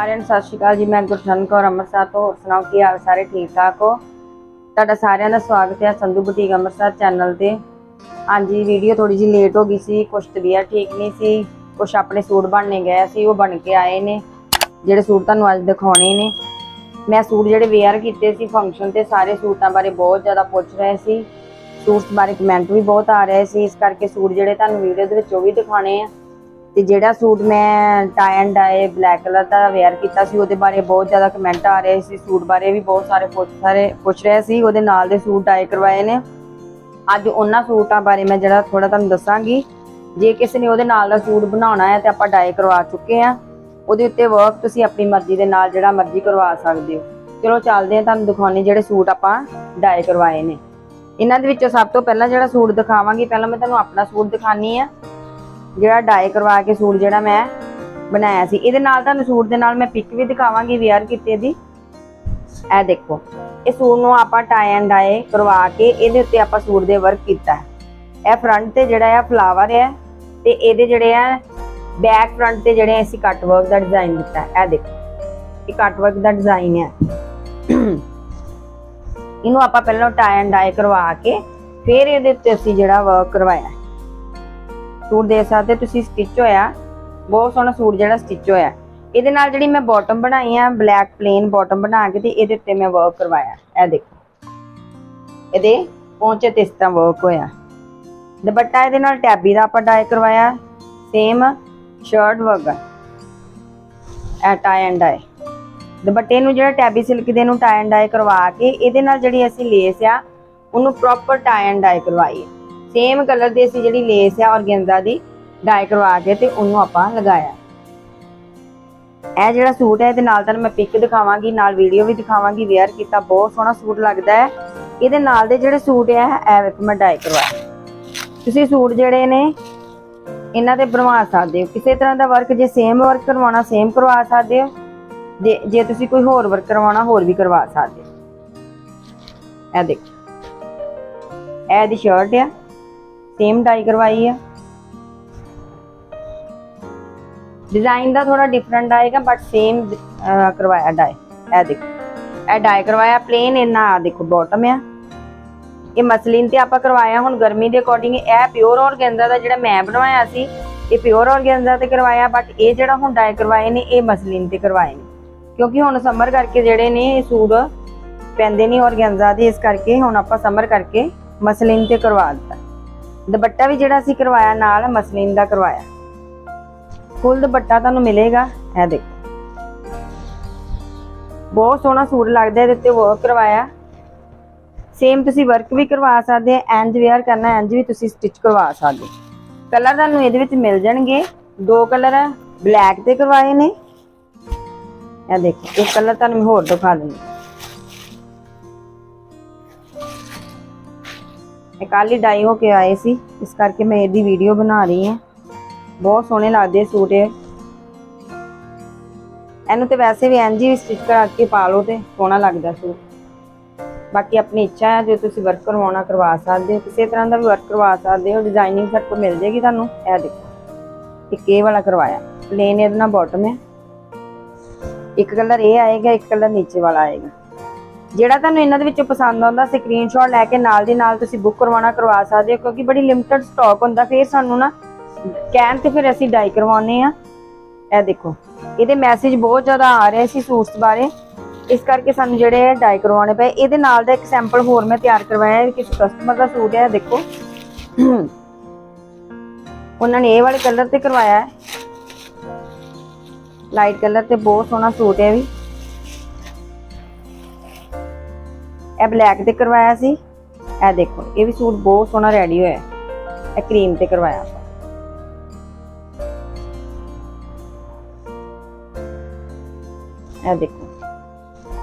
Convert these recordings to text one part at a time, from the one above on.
ਸਾਰਿਆਂ ਨੂੰ ਸਤਿ ਸ਼੍ਰੀ ਅਕਾਲ ਜੀ, ਮੈਂ ਗੁਰਸ਼ਨ ਕੌਰ ਅੰਮ੍ਰਿਤਸਰ ਤੋਂ। ਹੋਰ ਸੁਣਾਓ, ਕੀ ਹਾਲ ਸਾਰੇ? ਠੀਕ ਠਾਕ ਹੋ? ਤੁਹਾਡਾ ਸਾਰਿਆਂ ਦਾ ਸਵਾਗਤ ਹੈ ਸੰਧੂ ਬੁਟੀਕ ਅੰਮ੍ਰਿਤਸਰ ਚੈਨਲ ਤੇ। ਹਾਂਜੀ, ਵੀਡੀਓ ਥੋੜੀ ਜਿਹੀ ਲੇਟ ਹੋ ਗਈ ਸੀ, ਕੁਛ ਤਬੀਅਤ ਠੀਕ ਨਹੀਂ ਸੀ, ਕੁਛ ਆਪਣੇ ਸੂਟ ਬਣਨੇ ਗਏ ਸੀ, ਉਹ ਬਣ ਕੇ ਆਏ ਨੇ, ਜਿਹੜੇ ਸੂਟ ਤੁਹਾਨੂੰ ਅੱਜ ਦਿਖਾਉਣੇ ਨੇ। ਮੈਂ ਸੂਟ ਜਿਹੜੇ ਵੇਅਰ ਕੀਤੇ ਸੀ ਫੰਕਸ਼ਨ ਤੇ ਸਾਰੇ ਸੂਟਾਂ ਬਾਰੇ ਬਹੁਤ ਜ਼ਿਆਦਾ ਪੁੱਛ ਰਹੇ ਸੀ। ਸੂਟਸ ਬਾਰੇ ਕਮੈਂਟ ਵੀ ਬਹੁਤ ਆ ਰਹੇ ਸੀ, ਇਸ ਕਰਕੇ ਸੂਟ ਜਿਹੜੇ ਤੁਹਾਨੂੰ ਵੀਡੀਓ ਦੇ ਵਿੱਚ ਉਹ ਵੀ ਦਿਖਾਉਣੇ ਆ। ਤੇ ਜਿਹੜਾ ਸੂਟ ਮੈਂ tie and dye black colour the wear ਕੀਤਾ ਸੀ, ਉਹਦੇ ਬਾਰੇ ਬਹੁਤ ਜ਼ਿਆਦਾ ਕਮੈਂਟ ਆ ਰਹੇ ਸੀ, ਸੂਟ ਬਾਰੇ ਵੀ ਬਹੁਤ ਸਾਰੇ ਪੁੱਛ ਸਾਰੇ ਪੁੱਛ ਰਹੇ ਸੀ, ਉਹਦੇ ਨਾਲ ਦੇ ਸੂਟ ਡਾਈ ਕਰਵਾਏ ਨੇ। ਅੱਜ ਉਹਨਾਂ ਸੂਟਾਂ ਬਾਰੇ ਮੈਂ ਜਿਹੜਾ ਥੋੜਾ ਤੁਹਾਨੂੰ ਦੱਸਾਂਗੀ। ਜੇ ਕਿਸੇ ਨੇ ਉਹਦੇ ਨਾਲ ਦਾ ਸੂਟ ਬਣਾਉਣਾ ਹੈ ਤੇ ਆਪਾਂ ਡਾਈ ਕਰਵਾ ਚੁੱਕੇ ਆ ਉਹਦੇ ਉੱਤੇ ਵਰਕ ਤੁਸੀਂ ਆਪਣੀ ਮਰਜ਼ੀ ਦੇ ਨਾਲ ਜਿਹੜਾ ਮਰਜ਼ੀ ਕਰਵਾ ਸਕਦੇ ਹੋ। ਚਲੋ ਚੱਲਦੇ ਆ ਤੁਹਾਨੂੰ ਦਿਖਾਉਣੇ ਜਿਹੜੇ ਸੂਟ ਆਪਾਂ ਡਾਈ ਕਰਵਾਏ ਨੇ। ਇਹਨਾਂ ਦੇ ਵਿੱਚੋਂ ਸਭ ਤੋਂ ਪਹਿਲਾਂ ਜਿਹੜਾ ਸੂਟ ਦਿਖਾਵਾਂਗੀ, ਪਹਿਲਾਂ ਮੈਂ ਤੁਹਾਨੂੰ ਆਪਣਾ ਸੂਟ ਦਿਖਾਨੀ ਆ। ਜਿਹੜਾ ਡਾਈ ਕਰਵਾ ਕੇ ਸੂਟ ਜਿਹੜਾ ਮੈਂ ਬਣਾਇਆ ਸੀ। ਇਹਦੇ ਨਾਲ ਤੁਹਾਨੂੰ ਸੂਟ ਦੇ ਨਾਲ ਮੈਂ ਪਿਕ ਵੀ ਦਿਖਾਵਾਂਗੀ ਵੇਅਰ ਕੀਤੇ ਦੀ। ਇਹ ਦੇਖੋ, ਇਹ ਸੂਟ ਨੂੰ ਆਪਾਂ ਟਾਈ ਐਂਡ ਡਾਈ ਕਰਵਾ ਕੇ ਇਹਦੇ ਉੱਤੇ ਆਪਾਂ ਸੂਟ ਦੇ ਵਰਕ ਕੀਤਾ ਹੈ। ਇਹ ਫਰੰਟ ਤੇ ਜਿਹੜਾ ਆ ਫਲਾਵਰ ਹੈ ਤੇ ਇਹਦੇ ਜਿਹੜੇ ਆ ਬੈਕ ਫਰੰਟ ਤੇ ਜਿਹੜੇ ਅਸੀਂ ਕੱਟ ਵਰਕ ਦਾ ਡਿਜ਼ਾਈਨ ਦਿੱਤਾ ਹੈ। ਇਹ ਦੇਖੋ, ਇਹ ਕੱਟ ਵਰਕ ਦਾ ਡਿਜ਼ਾਈਨ ਹੈ ਇਹਨੂੰ ਆਪਾਂ ਪਹਿਲਾਂ ਟਾਈ ਐਂਡ ਡਾਈ ਕਰਵਾ ਕੇ ਫਿਰ ਇਹਦੇ ਉੱਤੇ ਅਸੀਂ ਜਿਹੜਾ ਵਰਕ ਕਰਵਾਇਆ ਸੂਟ ਦੇ ਸਕਦੇ ਤੁਸੀਂ ਸਟਿਚ ਹੋਇਆ, ਬਹੁਤ ਸੋਹਣਾ ਸੂਟ ਜਿਹੜਾ ਸਟਿਚ ਹੋਇਆ। ਇਹਦੇ ਨਾਲ ਜਿਹੜੀ ਮੈਂ ਬਾਟਮ ਬਣਾਈ ਆ ਬਲੈਕ ਪਲੇਨ ਬਾਟਮ ਬਣਾ ਕੇ ਤੇ ਇਹਦੇ ਉੱਤੇ ਮੈਂ ਵਰਕ ਕਰਵਾਇਆ। ਇਹ ਦੇਖੋ। ਇਹਦੇ ਪਹੁੰਚੇ ਤੇ ਇਸ ਤਰ੍ਹਾਂ ਵਰਕ ਹੋਇਆ। ਦੁਪੱਟਾ ਇਹਦੇ ਨਾਲ ਟੈਬੀ ਦਾ ਆਪਾਂ ਡਾਈ ਕਰਵਾਇਆ। ਸੇਮ ਸ਼ਰਟ ਵਰਗਾ ਇਹ ਟਾਈ ਐਂਡ ਡਾਈ ਦੁਪੱਟੇ ਨੂੰ ਜਿਹੜਾ ਟੈਬੀ ਸਿਲਕ ਦੇ ਨੂੰ ਟਾਈ ਐਂਡ ਡਾਈ ਕਰਵਾ ਕੇ, ਇਹਦੇ ਨਾਲ ਜਿਹੜੀ ਅਸੀਂ ਲੇਸ ਆ, ਉਹਨੂੰ ਪ੍ਰੋਪਰ ਟਾਈ ਐਂਡ ਡਾਈ ਕਰਵਾਈ। ਸੇਮ ਕਲਰ ਦੀ ਅਸੀਂ ਜਿਹੜੀ ਲੇਸ ਆ ਔਰਗੈਂਜ਼ਾ ਦੀ ਡਾਈ ਕਰਵਾ ਕੇ ਤੇ ਉਹਨੂੰ ਆਪਾਂ ਲਗਾਇਆ। ਇਹ ਜਿਹੜਾ ਸੂਟ ਹੈ, ਇਹਦੇ ਨਾਲ ਤੁਹਾਨੂੰ ਮੈਂ ਪਿਕ ਦਿਖਾਵਾਂਗੀ, ਨਾਲ ਵੀਡੀਓ ਵੀ ਦਿਖਾਵਾਂਗੀ ਵੇਅਰ ਕੀਤਾ, ਬਹੁਤ ਸੋਹਣਾ ਸੂਟ ਲੱਗਦਾ ਹੈ। ਇਹਦੇ ਨਾਲ ਦੇ ਜਿਹੜੇ ਸੂਟ ਆ, ਇਹ ਵੇਖ ਮੈਂ ਡਾਈ ਕਰਵਾਇਆ ਤੁਸੀਂ ਸੂਟ ਜਿਹੜੇ ਨੇ, ਇਹਨਾਂ ਤੇ ਬਣਵਾ ਸਕਦੇ ਹੋ। ਕਿਸੇ ਤਰ੍ਹਾਂ ਦਾ ਵਰਕ ਜੇ ਸੇਮ ਵਰਕ ਕਰਵਾਉਣਾ ਸੇਮ ਕਰਵਾ ਸਕਦੇ ਹੋ। ਜੇ ਜੇ ਤੁਸੀਂ ਕੋਈ ਹੋਰ ਵਰਕ ਕਰਵਾਉਣਾ, ਹੋਰ ਵੀ ਕਰਵਾ ਸਕਦੇ ਹੋ। ਇਹ ਦੇਖੋ। ਇਹ ਦੀ ਸ਼ਰਟ ਆ। ਸੇਮ ਡਾਈ ਕਰਵਾਈ ਆ। ਡਿਜ਼ਾਈਨ ਦਾ ਥੋੜਾ ਡਿਫਰੈਂਟ ਆਏਗਾ ਬਟ ਸੇਮ ਕਰਵਾਇਆ ਡਾਈ ਇਹ ਦੇਖੋ, ਇਹ ਡਾਈ ਕਰਵਾਇਆ ਪਲੇਨ ਇਹਨਾਂ ਆ ਦੇਖੋ ਬਾਟਮ ਆ। ਇਹ ਮਸਲਿਨ ਤੇ ਆਪਾਂ ਕਰਵਾਇਆ, ਹੁਣ ਗਰਮੀ ਦੇ ਅਕੋਰਡਿੰਗ ਇਹ ਪਿਓਰ ਔਰਗੈਂਜ਼ਾ ਦਾ ਜਿਹੜਾ ਮੈਂ ਬਣਵਾਇਆ ਸੀ, ਇਹ ਪਿਓਰ ਔਰਗੈਂਜ਼ਾ ਤੇ ਕਰਵਾਇਆ ਬਟ ਇਹ ਜਿਹੜਾ ਹੁਣ ਡਾਈ ਕਰਵਾਏ ਨੇ, ਇਹ ਮਸਲਿਨ ਤੇ ਕਰਵਾਏ ਨੇ। ਕਿਉਂਕਿ ਹੁਣ ਸਮਰ ਕਰਕੇ ਜਿਹੜੇ ਨੇ, ਇਹ ਸੂਟ ਪੈਂਦੇ ਨਹੀਂ ਔਰਗੈਂਜ਼ਾ ਦੇ, ਇਸ ਕਰਕੇ ਹੁਣ ਆਪਾਂ ਸਮਰ ਕਰਕੇ ਮਸਲਿਨ ਤੇ ਕਰਵਾ ਦਿੱਤਾ। ਦੁਪੱਟਾ ਵੀ ਜਿਹੜਾ ਅਸੀਂ ਕਰਵਾਇਆ, ਨਾਲ ਮਸਲਿਨ ਦਾ ਕਰਵਾਇਆ। ਫੁੱਲ ਦੁਪੱਟਾ ਤੁਹਾਨੂੰ ਮਿਲੇਗਾ, ਇਹ ਦੇਖੋ। ਬਹੁਤ ਸੋਹਣਾ ਸੂਟ ਲੱਗਦਾ ਇਹਦੇ ਉੱਤੇ ਵਰਕ ਕਰਵਾਇਆ। ਸੇਮ ਤੁਸੀਂ ਵਰਕ ਵੀ ਕਰਵਾ ਸਕਦੇ ਆ ਐਂਜ ਵੇਅਰ ਕਰਨਾ ਐਂਜ ਵੀ ਤੁਸੀਂ ਸਟਿਚ ਕਰਵਾ ਸਕਦੇ ਕਲਰ ਤੁਹਾਨੂੰ ਇਹਦੇ ਵਿੱਚ ਮਿਲ ਜਾਣਗੇ। ਦੋ ਕਲਰ ਬਲੈਕ ਤੇ ਕਰਵਾਏ ਨੇ। ਇਹ ਦੇਖੋ, ਇੱਕ ਕਲਰ ਤੁਹਾਨੂੰ ਹੋਰ ਦਿਖਾ ਦਿੰਦੀ ਇਹ ਕਾਲੀ ਡਾਈ ਹੋ ਕੇ ਆਏ ਸੀ। ਇਸ ਕਰਕੇ ਮੈਂ ਇਹਦੀ ਵੀਡੀਓ ਬਣਾ ਰਹੀ ਹਾਂ। ਬਹੁਤ ਸੋਹਣੇ ਲੱਗਦੇ ਸੂਟ ਇਹ। ਇਹਨੂੰ ਤੇ ਵੈਸੇ ਵੀ ਇੰਜ ਹੀ ਸਟਿਚ ਕਰਾ ਕੇ ਪਾ ਲਓ ਤੇ ਸੋਹਣਾ ਲੱਗਦਾ ਸੂਟ। ਬਾਕੀ ਆਪਣੀ ਇੱਛਾ ਹੈ, ਜੇ ਤੁਸੀਂ ਵਰਕ ਕਰਵਾਉਣਾ ਕਰਵਾ ਸਕਦੇ ਹੋ। ਕਿਸੇ ਤਰ੍ਹਾਂ ਦਾ ਵੀ ਵਰਕ ਕਰਵਾ ਸਕਦੇ ਹੋ। ਡਿਜ਼ਾਈਨਿੰਗ ਸੈਟ ਕੋ ਮਿਲ ਜੇਗੀ ਤੁਹਾਨੂੰ। ਇਹ ਦੇਖੋ, ਇੱਕ ਇਹ ਵਾਲਾ ਕਰਵਾਇਆ। ਪਲੇਨ ਇਹਦੇ ਨਾਲ ਬਾਟਮ ਹੈ। ਇੱਕ ਕਲਰ ਇਹ ਆਏਗਾ, ਇੱਕ ਕਲਰ ਨੀਚੇ ਵਾਲਾ ਆਏਗਾ। ਜਿਹੜਾ ਤੁਹਾਨੂੰ ਇਹਨਾਂ ਦੇ ਵਿੱਚੋਂ ਪਸੰਦ ਆਉਂਦਾ ਸਕਰੀਨਸ਼ਾਟ ਲੈ ਕੇ ਨਾਲ ਦੀ ਨਾਲ ਤੁਸੀਂ ਬੁੱਕ ਕਰਵਾਉਣਾ, ਕਰਵਾ ਸਕਦੇ ਹੋ, ਕਿਉਂਕਿ ਬੜੀ ਲਿਮਟਿਡ ਸਟਾਕ ਹੁੰਦਾ, ਫਿਰ ਸਾਨੂੰ ਨਾ ਕਹਿਣ ਤੇ ਫਿਰ ਅਸੀਂ ਡਾਈ ਕਰਵਾਉਨੇ ਆ ਇਹ ਦੇਖੋ, ਇਹਦੇ ਮੈਸੇਜ ਬਹੁਤ ਜ਼ਿਆਦਾ ਆ ਰਹੇ ਸੀ ਸੂਟਸ ਬਾਰੇ। ਇਸ ਕਰਕੇ ਸਾਨੂੰ ਜਿਹੜੇ ਡਾਈ ਕਰਵਾਉਣੇ ਪਏ, ਇਹਦੇ ਨਾਲ ਦਾ ਇੱਕ ਸੈਂਪਲ ਹੋਰ ਮੈਂ ਤਿਆਰ ਕਰਵਾਇਆ ਕਿਸੇ ਕਸਟਮਰ ਦਾ ਸੂਟ ਹੈ, ਇਹ ਦੇਖੋ। ਉਹਨਾਂ ਨੇ ਇਹ ਵਾਲੇ ਕਲਰ ਤੇ ਕਰਵਾਇਆ ਹੈ। ਲਾਈਟ ਕਲਰ ਤੇ ਬਹੁਤ ਸੋਹਣਾ ਸੂਟ ਹੈ ਵੀ। ਇਹ ਬਲੈਕ ਤੇ ਕਰਵਾਇਆ ਸੀ। ਇਹ ਦੇਖੋ, ਇਹ ਵੀ ਸੂਟ ਬਹੁਤ ਸੋਹਣਾ ਰੈਡੀ ਹੋਇਆ ਇਹ ਕਰੀਮ ਤੇ ਕਰਵਾਇਆ ਇਹ ਦੇਖੋ,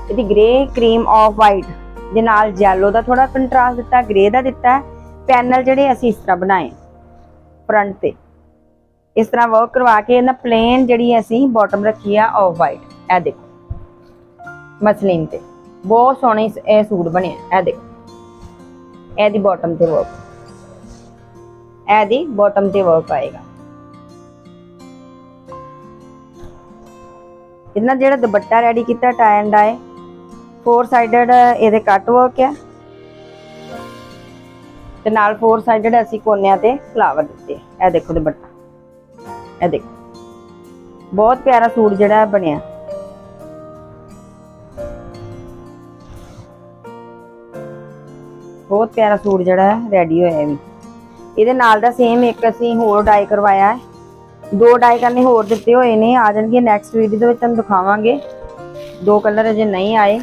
ਇਹਦੀ ਗ੍ਰੇ ਕਰੀਮ ਆਫ ਵਾਈਟ ਦੇ ਨਾਲ ਜੈਲੋ ਦਾ ਥੋੜਾ ਕੰਟਰਾਸਟ ਦਿੱਤਾ ਗ੍ਰੇ ਦਾ ਦਿੱਤਾ ਪੈਨਲ ਜਿਹੜੇ ਅਸੀਂ ਇਸ ਤਰ੍ਹਾਂ ਬਣਾਏ ਫਰੰਟ ਤੇ। ਇਸ ਤਰ੍ਹਾਂ ਵਰਕ ਕਰਵਾ ਕੇ ਇਹਨਾਂ ਪਲੇਨ ਜਿਹੜੀ ਅਸੀਂ ਬਾਟਮ ਰੱਖੀ ਆ ਆਫ ਵਾਈਟ ਇਹ ਦੇਖੋ, ਮਸਲਿਨ ਤੇ। ਬਹੁਤ ਸੋਹਣੇ ਇਹ ਸੂਟ ਬਣਿਆ ਇਹ ਦੇਖੋ। ਇਹਦੀ ਬਾਟਮ ਤੇ ਵਰਕ ਇਹਦੀ ਬਾਟਮ ਤੇ ਵਰਕ ਆਏਗਾ। ਇਹਨਾਂ ਜਿਹੜਾ ਦੁਪੱਟਾ ਰੈਡੀ ਕੀਤਾ tie and dye four sided ਇਹਦੇ ਕੱਟ ਵਰਕ ਹੈ ਤੇ ਨਾਲ ਫੋਰ ਸਾਈਡਡ ਅਸੀਂ ਕੋਨਿਆਂ ਤੇ ਫਲਾਵਰ ਦਿੱਤੇ। ਇਹ ਦੇਖੋ ਦੁਪੱਟਾ। ਇਹ ਦੇਖੋ। ਬਹੁਤ ਪਿਆਰਾ ਸੂਟ ਜਿਹੜਾ ਬਣਿਆ। ਬਹੁਤ ਪਿਆਰਾ ਸੂਟ ਜਿਹੜਾ ਹੈ ਰੈਡੀ ਹੋਇਆ ਵੀ। ਇਹਦੇ ਨਾਲ ਦਾ ਸੇਮ ਇੱਕ ਅਸੀਂ ਹੋਰ ਡਾਈ ਕਰਵਾਇਆ ਹੈ। ਦੋ ਡਾਈ ਕਰਨੇ ਹੋਰ ਦਿੱਤੇ ਹੋਏ ਨੇ, ਆ ਜਾਣਗੇ ਨੈਕਸਟ ਵੀਡੀਓ ਦੇ ਵਿੱਚ ਤੁਹਾਨੂੰ ਦਿਖਾਵਾਂਗੇ। ਦੋ ਕਲਰ ਅਜੇ ਨਹੀਂ ਆਏ।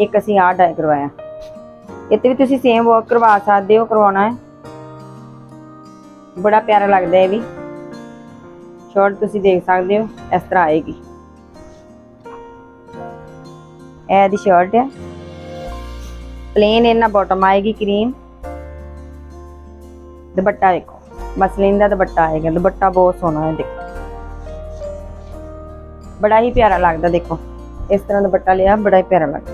ਇੱਕ ਅਸੀਂ ਆਹ ਡਾਈ ਕਰਵਾਇਆ। ਇੱਥੇ ਵੀ ਤੁਸੀਂ ਸੇਮ ਵਰਕ ਕਰਵਾ ਸਕਦੇ ਹੋ, ਕਰਵਾਉਣਾ ਹੈ। ਬੜਾ ਪਿਆਰਾ ਲੱਗਦਾ ਇਹ ਵੀ। ਸ਼ਰਟ ਤੁਸੀਂ ਦੇਖ ਸਕਦੇ ਹੋ, ਇਸ ਤਰ੍ਹਾਂ ਆਏਗੀ। ਇਹ ਇਹਦੀ ਸ਼ਰਟ ਹੈ ਪਲੇਨ ਇਹਨਾਂ ਬਾਟਮ ਆਏਗੀ ਕਰੀਮ ਦੁਪੱਟਾ ਦੇਖੋ ਮਸਲਿਨ ਦਾ ਦੁਪੱਟਾ ਆਏਗਾ। ਦੁਪੱਟਾ ਬਹੁਤ ਸੋਹਣਾ ਹੈ, ਦੇਖੋ। ਬੜਾ ਹੀ ਪਿਆਰਾ ਲੱਗਦਾ, ਦੇਖੋ। ਇਸ ਤਰ੍ਹਾਂ ਦੁਪੱਟਾ ਲਿਆ, ਬੜਾ ਹੀ ਪਿਆਰਾ ਲੱਗਦਾ।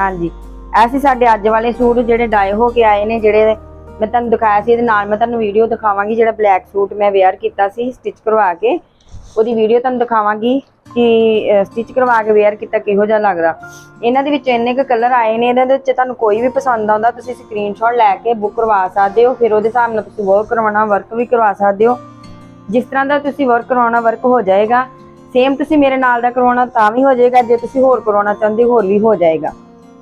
ਹਾਂਜੀ। ਐਸੀ ਸਾਡੇ ਅੱਜ ਵਾਲੇ ਸੂਟ ਜਿਹੜੇ ਡਾਈ ਹੋ ਕੇ ਆਏ ਨੇ, ਜਿਹੜੇ ਮੈਂ ਤੁਹਾਨੂੰ ਦਿਖਾਇਆ ਸੀ, ਇਹਦੇ ਨਾਲ ਮੈਂ ਤੁਹਾਨੂੰ ਵੀਡੀਓ ਦਿਖਾਵਾਂਗੀ ਜਿਹੜਾ ਬਲੈਕ ਸੂਟ ਮੈਂ ਵੇਅਰ ਕੀਤਾ ਸੀ ਸਟਿਚ ਕਰਵਾ ਕੇ। ਉਹਦੀ ਵੀਡੀਓ ਤੁਹਾਨੂੰ ਦਿਖਾਵਾਂਗੀ। ਕਿ ਸਟਿਚ ਕਰਵਾ ਕੇ ਵੇਅਰ ਕੀਤਾ, ਕਿਹੋ ਜਿਹਾ ਲੱਗਦਾ। ਇਹਨਾਂ ਦੇ ਵਿੱਚ ਇੰਨੇ ਕੁ ਕਲਰ ਆਏ ਨੇ, ਇਹਨਾਂ ਦੇ ਵਿੱਚ ਤੁਹਾਨੂੰ ਕੋਈ ਵੀ ਪਸੰਦ ਆਉਂਦਾ, ਤੁਸੀਂ ਸਕਰੀਨਸ਼ਾਟ ਲੈ ਕੇ ਬੁੱਕ ਕਰਵਾ ਸਕਦੇ ਹੋ। ਫਿਰ ਉਹਦੇ ਹਿਸਾਬ ਨਾਲ ਤੁਸੀਂ ਵਰਕ ਕਰਵਾਉਣਾ ਵਰਕ ਵੀ ਕਰਵਾ ਸਕਦੇ ਹੋ। ਜਿਸ ਤਰ੍ਹਾਂ ਦਾ ਤੁਸੀਂ ਵਰਕ ਕਰਵਾਉਣਾ ਵਰਕ ਹੋ ਜਾਏਗਾ। ਸੇਮ ਤੁਸੀਂ ਮੇਰੇ ਨਾਲ ਦਾ ਕਰਵਾਉਣਾ, ਤਾਂ ਵੀ ਹੋ ਜਾਏਗਾ। ਜੇ ਤੁਸੀਂ ਹੋਰ ਕਰਵਾਉਣਾ ਚਾਹੁੰਦੇ ਹੋਰ ਵੀ ਹੋ ਜਾਏਗਾ।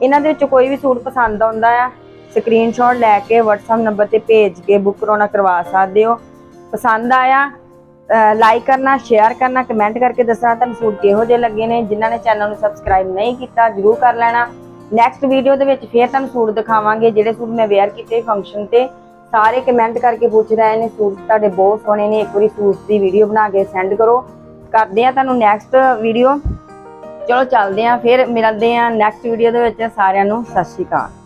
ਇਹਨਾਂ ਦੇ ਵਿੱਚ ਕੋਈ ਵੀ ਸੂਟ ਪਸੰਦ ਆਉਂਦਾ ਆ ਸਕਰੀਨਸ਼ਾਟ ਲੈ ਕੇ WhatsApp ਨੰਬਰ ਤੇ ਭੇਜ ਕੇ ਬੁੱਕ ਕਰਵਾਉਣਾ ਕਰਵਾ ਸਕਦੇ ਹੋ। ਪਸੰਦ ਆਇਆ ਲਾਈਕ ਕਰਨਾ ਸ਼ੇਅਰ ਕਰਨਾ ਕਮੈਂਟ ਕਰਕੇ ਦੱਸਣਾ, ਤੁਹਾਨੂੰ ਸੂਟ ਕਿਹੋ ਜਿਹੇ ਲੱਗੇ ਨੇ, ਜਿਨ੍ਹਾਂ ਨੇ ਚੈਨਲ ਨੂੰ ਸਬਸਕ੍ਰਾਈਬ ਨਹੀਂ ਕੀਤਾ, ਜਰੂਰ ਕਰ ਲੈਣਾ। ਨੈਕਸਟ ਵੀਡੀਓ ਦੇ ਵਿੱਚ ਫੇਰ ਤੁਹਾਨੂੰ ਸੂਟ ਦਿਖਾਵਾਂਗੇ, ਜਿਹੜੇ ਸੂਟ ਮੈਂ ਵੇਅਰ ਕੀਤੇ ਫੰਕਸ਼ਨ ਤੇ। ਸਾਰੇ ਕਮੈਂਟ ਕਰਕੇ ਪੁੱਛ ਰਹੇ ਨੇ, ਸੂਟ ਤੁਹਾਡੇ ਬਹੁਤ ਸੋਹਣੇ ਨੇ, ਇੱਕ ਵਾਰੀ ਸੂਟ ਦੀ ਵੀਡੀਓ ਬਣਾ ਕੇ ਸੈਂਡ ਕਰੋ। ਕਰਦੇ ਆ ਤੁਹਾਨੂੰ ਨੈਕਸਟ ਵੀਡੀਓ ਚਲੋ ਚੱਲਦੇ ਆ ਫਿਰ ਮਿਲਦੇ ਆ ਨੈਕਸਟ ਵੀਡੀਓ ਦੇ ਵਿੱਚ। ਸਾਰਿਆਂ ਨੂੰ ਸਤਿ ਸ਼੍ਰੀ ਅਕਾਲ।